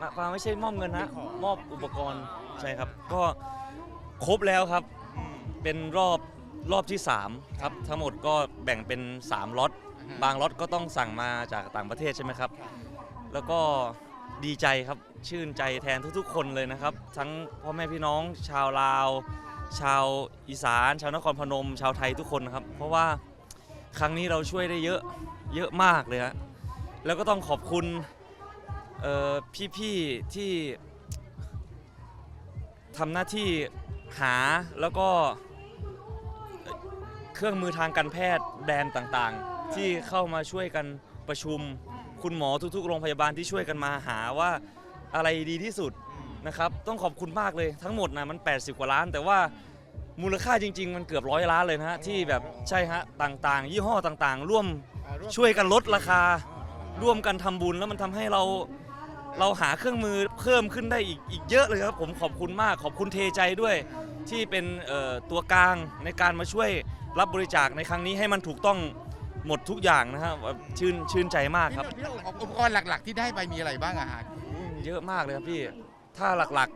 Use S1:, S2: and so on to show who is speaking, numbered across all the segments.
S1: มามาไม่ใช่มอบเงินนะมอบอุปกรณ์ใช่ครับ ก็ครบแล้วครับเป็นรอบรอบที่ 3 ครับ ทั้งหมดก็แบ่งเป็น 3ล็อตบางล็อตก็ต้องสั่งมาจากต่างประเทศใช่ไหมครับ แล้วก็ดีใจครับชื่นใจแทนทุกๆ คนเลยนะครับ ทั้งพ่อแม่พี่น้องชาวลาว ชาวอีสาน ชาวนครพนม ชาวไทยทุกคนนะครับ เพราะว่าครั้งนี้เราช่วยได้เยอะเยอะมากเลยฮะแล้วก็ต้องขอบคุณ เอ่อพี่ๆที่ทำหน้าที่หาแล้วก็เอ่อเครื่องมือทางการแพทย์แบรนด์ต่างๆ ที่เข้ามาช่วยกันประชุม คุณหมอทุกๆ โรงพยาบาลที่ช่วยกันมาหาว่าอะไรดีที่สุดนะครับ ต้องขอบคุณมากเลยทั้งหมดนะมัน 80 กว่าล้าน แต่ว่ามูลค่าจริง ๆ มันเกือบร้อยล้านเลยนะฮะที่แบบใช่ฮะต่างๆ ยี่ห้อต่างๆ ร่วม ช่วยกันลดราคา ร่วมกันทำบุญแล้วมันทำให้เรา เราหาเครื่องมือเพิ่มขึ้นได้อีกอีกเยอะเลยครับผมขอบคุณมากขอบคุณเทใจด้วย ที่เป็นเอ่อตัวกลางในการมาช่วยรับบริจาคในครั้งนี้ให้มันถูกต้องหมดทุกอย่างนะครับแบบชื่นชื่นใจมากครับ
S2: พี่โน่อุปกรณ์หลัก ๆ ที่ได้ไปมีอะไรบ้างอะฮะ
S1: อืมเยอะมากเลยครับพี่ ถ้าหลัก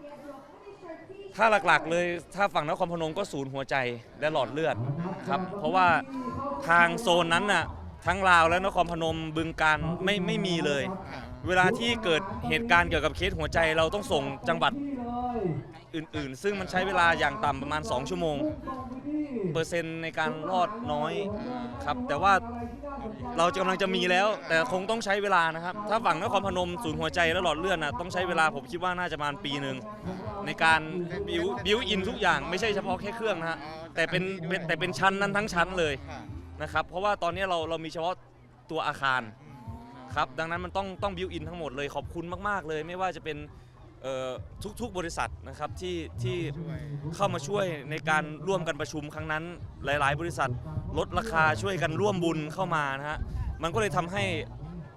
S1: ๆ ถ้าหลักๆ เลย ถ้าฝั่งนครพนมก็ศูนย์หัวใจและหลอดเลือดครับ เพราะว่าทางโซนนั้นน่ะทั้งลาวและนครพนมบึงการไม่ไม่มีเลย เวลาที่เกิดเหตุการณ์เกี่ยวกับเคสหัวใจเราต้องส่งจังหวัดอื่นๆ ซึ่งมันใช้เวลาอย่างต่ำประมาณ 2 ชั่วโมง เปอร์เซ็นต์ในการรอดน้อยครับ แต่ว่าเรากำลังจะมีแล้ว แต่คงต้องใช้เวลานะครับ ถ้าฝั่งนครพนมศูนย์หัวใจและหลอดเลือดนะต้องใช้เวลาผมคิดว่าน่าจะประมาณปีหนึ่งในการบิวบิวอินทุกอย่างไม่ใช่เฉพาะแค่เครื่องนะฮะแต่เป็นเป็นแต่เป็นชั้นนั้นทั้งชั้นเลยนะครับ เพราะว่าตอนนี้เราเรามีเฉพาะตัวอาคาร ครับดังนั้นมันต้องต้องบิวอินทั้งหมดเลยขอบคุณมาก ๆ เลย ไม่ว่าจะเป็นเอ่อทุกๆบริษัทนะครับที่ที่เข้ามาช่วยในการร่วมกันประชุมครั้งนั้น หลาย ๆ บริษัทลดราคาช่วยกันร่วมบุญเข้ามานะฮะมันก็เลยทำให้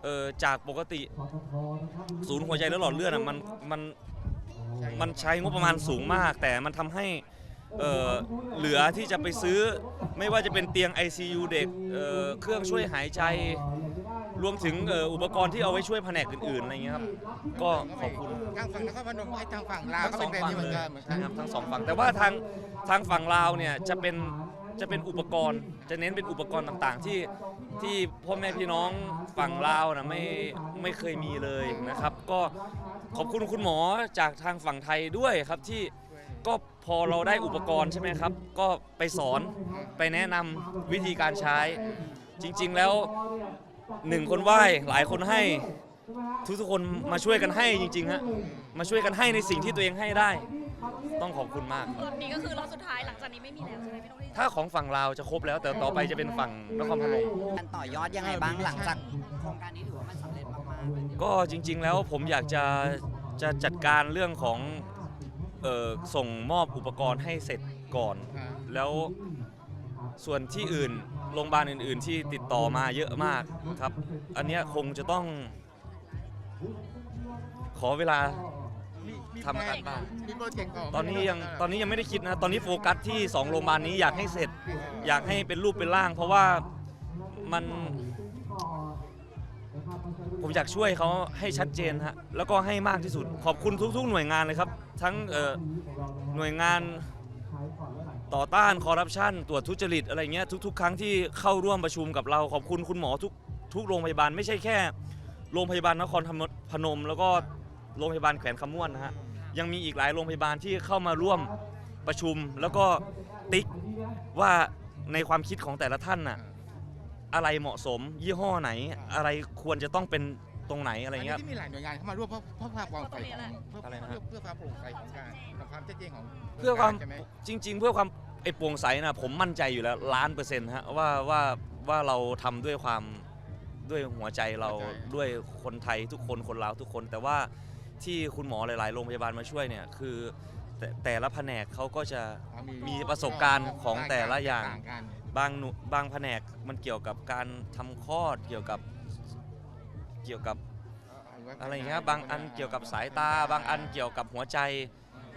S1: เอ่อจากปกติ ศูนย์หัวใจและหลอดเลือดอะมันมันมันใช้งบประมาณสูงมาก แต่มันทำให้เอ่อเหลือที่จะไปซื้อ ไม่ว่าจะเป็นเตียง ICU เด็กเอ่อเครื่องช่วยหายใจ รวมถึงเอ่ออุปกรณ์ที่เอาไว้ช่วยแผนกอื่นๆอะไรเงี้ยครับก็ขอบคุณ
S2: ทางฝั่งนครพนมไอ้ทางฝั่งลาวก็เป็นแบบนี้เหมือนกันเหมือนกัน
S1: นะครับทั้งสองฝั่งแต่ว่าทางทางฝั่งลาวเนี่ยจะเป็นจะเป็นอุปกรณ์ จะเน้นเป็นอุปกรณ์ต่างๆ ที่ที่พ่อแม่พี่น้องฝั่งลาวนะไม่ไม่เคยมีเลยนะครับ ก็ขอบคุณคุณหมอจากทางฝั่งไทยด้วยครับที่ ก็พอเราได้อุปกรณ์ใช่ไหมครับ ก็ไปสอนไปแนะนำวิธีการใช้ จริง ๆ แล้ว หนึ่งคนไหว้หลายคนให้ทุกๆคนมาช่วยกันให้จริงๆฮะมาช่วยกันให้ในสิ่งที่ตัวเองให้ได้ ต้องขอบคุณมากครับ
S3: รอบนี้ก็คือรอบสุดท้ายหลังจากนี้ไม่มีแล้วใช่ไหมพี่โน้ตที่
S1: ถ้าของฝั่งลาวจะครบแล้ว แต่ต่อไปจะเป็นฝั่งนครพนม
S4: การต่อยอดยังไงบ้างหลังจากโครงการนี้ถือว่ามันสำเร็จมากๆเลย
S1: ก็จริง ๆ แล้วผมอยากจะจะจัดการเรื่องของเอ่อส่งมอบอุปกรณ์ให้เสร็จก่อน แล้วส่วนที่อื่น โรงพยาบาลอื่น ๆ ที่ติดต่อมาเยอะมากครับ อันเนี้ยคงจะต้อง ขอเวลาทำการบ้าน
S2: มีโปรเจกต์ของ
S1: ตอนนี้ยังตอนนี้ยังไม่ได้คิดนะ ตอนนี้โฟกัสที่2โรงพยาบาลนี้อยากให้เสร็จ อยากให้เป็นรูปเป็นร่าง เพราะว่ามัน ผมอยากช่วยเขาให้ชัดเจนฮะแล้วก็ให้มากที่สุด ขอบคุณทุก ๆ หน่วยงานเลยครับ ทั้งเอ่อหน่วยงาน ต่อต้านคอร์รัปชันตรวจทุจริตอะไรเงี้ยทุก ๆ ครั้งที่เข้าร่วมประชุมกับเราขอบคุณคุณหมอทุกทุกโรงพยาบาลไม่ใช่แค่ โรงพยาบาลนครพนม แล้วก็โรงพยาบาลแขวนคำม่วนนะฮะยังมีอีกหลายโรงพยาบาลที่เข้ามาร่วมประชุม แล้วก็ติ๊กว่าในความคิดของแต่ละท่านน่ะอะไรเหมาะสมยี่ห้อไหน อะไรควรจะต้องเป็น ตรงไหนอะไร
S2: อันนี้
S1: เงี้ย
S2: ที่มีหลายหน่วยงานเข้ามาร่วมเพราะเพราะความโปร่งใสของเพื่อ
S1: อะไรนะ
S2: เพื่อเพื่อความโปร่งใสของการกับความชัดเจนของ
S1: เพื่อความ
S2: ใช่ไหม
S1: จริง ๆ เพื่อความไอ้โปร่งใสนะผมมั่นใจอยู่แล้วล้านเปอร์เซ็นต์ฮะว่าว่าว่าเราทำด้วยความด้วยหัวใจเราด้วยคนไทยทุกคนคนลาวทุกคน แต่ว่าที่คุณหมอหลาย ๆ โรงพยาบาลมาช่วยเนี่ยคือแต่แต่ละแผนกเขาก็จะ
S2: อ๋อ
S1: มีประสบการณ์ของแต่ละอย่าง
S2: ต่กัน
S1: บางหนุบางแผนกมันเกี่ยวกับการทำคลอดเกี่ยวกับ เกี่ยวกับอะไรอย่างเงี้ยบางอันเกี่ยวกับสายตา บางอันเกี่ยวกับหัวใจ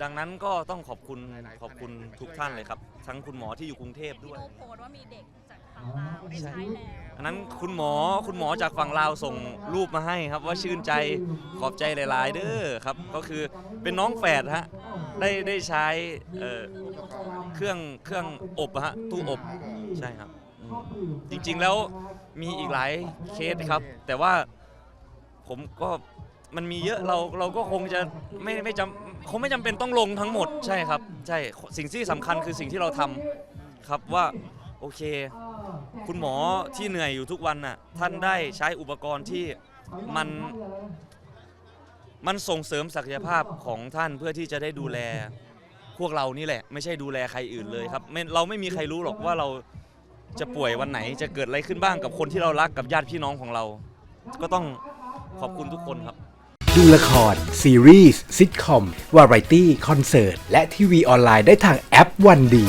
S1: ดังนั้นก็ต้องขอบคุณขอบคุณทุกท่านเลยครับ ทั้งคุณหมอที่อยู่กรุงเทพ
S3: พี่
S1: ด้วย
S3: โน้ตโพสต์ว่ามีเด็กจากไทฝั่งลาวได้ใช้แล้ว
S1: อันนั้นคุณหมอคุณหมอจากฝั่งลาวส่งรูปมาให้ครับว่าชื่นใจขอบใจหลาย ๆ เด้อครับ ก็คือเป็นน้องแฝดฮะได้ได้ใช้เอ่อเครื่องเครื่องอบอะฮะตู้อบใช่ครับอืมจริง ๆ แล้วมีอีกหลายเคสครับ แต่ว่า ผมก็มันมีเยอะเราเราก็คงจะไม่ไม่จำคงไม่จำเป็นต้องลงทั้งหมดใช่ครับ ใช่สิ่งที่สำคัญคือสิ่งที่เราทำครับว่าโอเค คุณหมอที่เหนื่อยอยู่ทุกวันน่ะท่านได้ใช้อุปกรณ์ที่มัน มันส่งเสริมศักยภาพของท่านเพื่อที่จะได้ดูแลพวกเรานี่แหละ ไม่ใช่ดูแลใครอื่นเลยครับไม่เราไม่มีใครรู้หรอกว่าเราจะป่วยวันไหนจะเกิดอะไรขึ้นบ้างกับคนที่เรารักกับญาติพี่น้องของเรา ก็ต้อง ขอบคุณทุกคนครับ
S5: ดูละคร ซีรีส์ซิทคอม วาไรตี้ คอนเสิร์ต และทีวีออนไลน์ได้ทางแอปวันดี